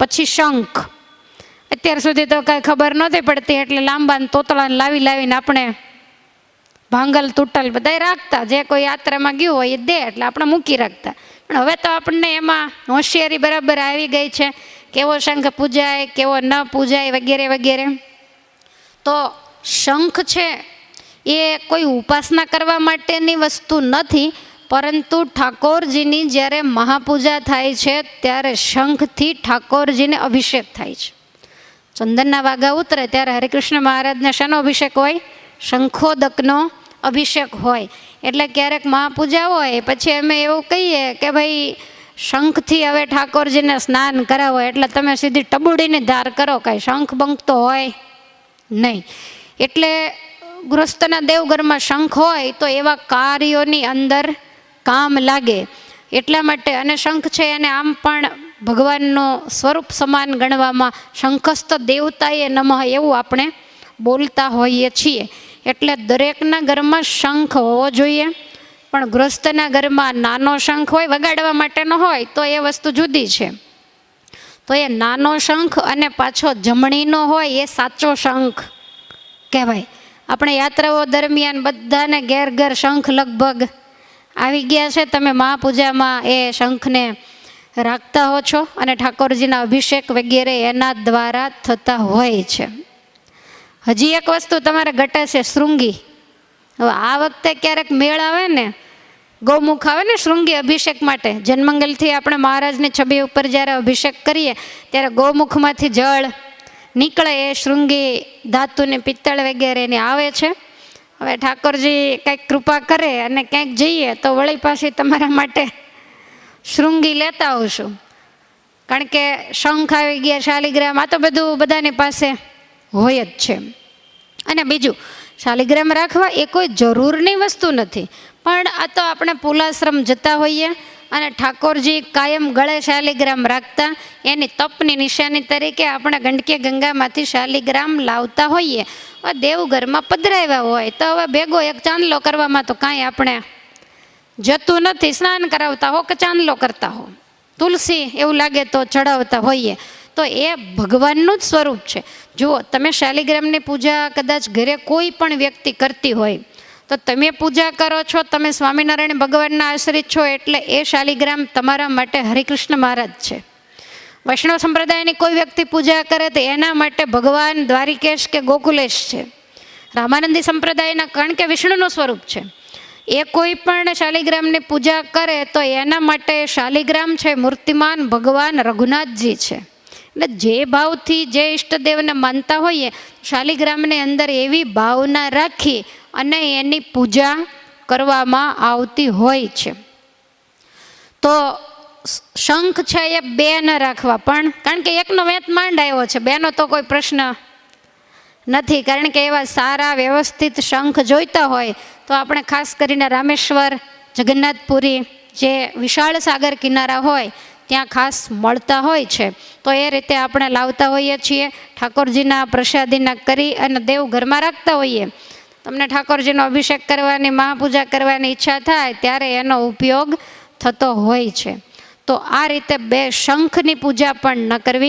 પછી શંખ. અત્યાર સુધી તો કાંઈ ખબર નહોતી પડતી, એટલે લાંબા તોતળાને લાવી લાવીને આપણે ભાંગલ, તૂટલ બધા રાખતા. જે કોઈ યાત્રામાં ગયું હોય એ દે, એટલે આપણે મૂકી રાખતા. પણ હવે તો આપણને એમાં હોશિયારી બરાબર આવી ગઈ છે. કેવો શંખ પૂજાય, કેવો ન પૂજાય વગેરે વગેરે. તો શંખ છે એ કોઈ ઉપાસના કરવા માટેની વસ્તુ નથી પરંતુ ઠાકોરજીની જ્યારે મહાપૂજા થાય છે, ત્યારે શંખથી ઠાકોરજીને અભિષેક થાય છે. ચંદનના વાઘા ઉતરે ત્યારે હરિકૃષ્ણ મહારાજને શાનો અભિષેક હોય? શંખોદકનો અભિષેક હોય. એટલે ક્યારેક મહાપૂજા હોય, પછી અમે એવું કહીએ કે ભાઈ, શંખથી હવે ઠાકોરજીને સ્નાન કરાવો, એટલે તમે સીધી ટબુડીને ધાર કરો, કાંઈ શંખ બંખ તો હોય નહીં. એટલે ગૃહસ્થના દેવઘરમાં શંખ હોય, તો એવા કાર્યોની અંદર કામ લાગે એટલા માટે અને શંખ છે એને આમ પણ ભગવાનનું સ્વરૂપ સમાન ગણવામાં શંખસ્થ દેવતાએ નમઃ એવું આપણે બોલતા હોઈએ છીએ. એટલે દરેકના ઘરમાં શંખ હોવો જોઈએ, પણ ગૃહસ્થના ઘરમાં નાનો શંખ હોય, વગાડવા માટેનો હોય, તો એ વસ્તુ જુદી છે. તો એ નાનો શંખ અને પાછો જમણીનો હોય, એ સાચો શંખ કહેવાય. આપણે યાત્રાઓ દરમિયાન બધાને ઘેર ઘેર શંખ લગભગ આવી ગયા છે. તમે મહાપૂજામાં એ શંખને રાખતા હો છો અને ઠાકોરજીના અભિષેક વગેરે એના દ્વારા થતા હોય છે. હજી એક વસ્તુ તમારે ઘટે છે, શૃંગી. હવે આ વખતે ક્યારેક મેળ આવે ને, ગૌમુખ આવે ને શૃંગી અભિષેક માટે, જન્મંગલથી આપણે મહારાજની છબી ઉપર જ્યારે અભિષેક કરીએ, ત્યારે ગૌમુખમાંથી જળ નીકળે એ શૃંગી ધાતુને પિત્તળ વગેરેની આવે છે. હવે ઠાકોરજી કંઈક કૃપા કરે અને ક્યાંક જઈએ તો વળી પાછી તમારા માટે શૃંગી લેતા આવશું. કારણ કે શંખ આવી ગયા, શાલિગ્રામ, આ તો બધું બધાની પાસે હોય જ છે. અને બીજું, શાલિગ્રામ રાખવા એ કોઈ જરૂરની વસ્તુ નથી. પણ આ તો આપણે પુલાશ્રમ જતા હોઈએ અને ઠાકોરજી કાયમ ગળે શાલિગ્રામ રાખતા, એની તપની નિશાની તરીકે આપણે ગંડકી ગંગામાંથી શાલિગ્રામ લાવતા હોઈએ. દેવઘરમાં પધરાવ્યા હોય, તો હવે ભેગો એક ચાંદલો કરવામાં તો કાંઈ આપણે જતું નથી. સ્નાન કરાવતા હો કે ચાંદલો કરતા હો? તુલસી એવું લાગે તો ચડાવતા હોઈએ. તો એ ભગવાનનું જ સ્વરૂપ છે. જુઓ, તમે શાલિગ્રામની પૂજા કદાચ ઘરે કોઈ પણ વ્યક્તિ કરતી હોય તો તમે પૂજા કરો છો, તમે સ્વામિનારાયણ ભગવાનના આશ્રિત છો, એટલે એ શાલિગ્રામ તમારા માટે હરિકૃષ્ણ મહારાજ છે. વૈષ્ણવ સંપ્રદાયની કોઈ વ્યક્તિ પૂજા કરે તો એના માટે ભગવાન દ્વારિકેશ કે ગોકુલેશ છે. રામાનંદી સંપ્રદાયના કણ કે વિષ્ણુનું સ્વરૂપ છે. એ કોઈ પણ શાલિગ્રામની પૂજા કરે તો એના માટે શાલિગ્રામ છે, મૂર્તિમાન ભગવાન રઘુનાથજી છે. એટલે જે ભાવથી જે ઈષ્ટદેવને માનતા હોઈએ, શાલિગ્રામની અંદર એવી ભાવના રાખી અને એની પૂજા કરવામાં આવતી હોય છે. તો શંખ છે એ બે ન રાખવા, પણ કારણ કે એકનો વેત માંડ આવ્યો છે, બેનો તો કોઈ પ્રશ્ન નથી. કારણ કે એવા સારા વ્યવસ્થિત શંખ જોઈતા હોય, તો આપણે ખાસ કરીને રામેશ્વર, જગન્નાથપુરી જે વિશાળ સાગર કિનારા હોય, ત્યાં ખાસ મળતા હોય છે. તો એ રીતે આપણે લાવતા હોઈએ છીએ, ઠાકોરજીના પ્રસાદીના કરી અને દેવ ઘરમાં રાખતા હોઈએ. તમને ઠાકોરજીનો અભિષેક કરવાની, મહાપૂજા કરવાની ઈચ્છા થાય ત્યારે એનો ઉપયોગ થતો હોય છે. તો આ રીતે બે શંખની પૂજા પણ ન કરવી.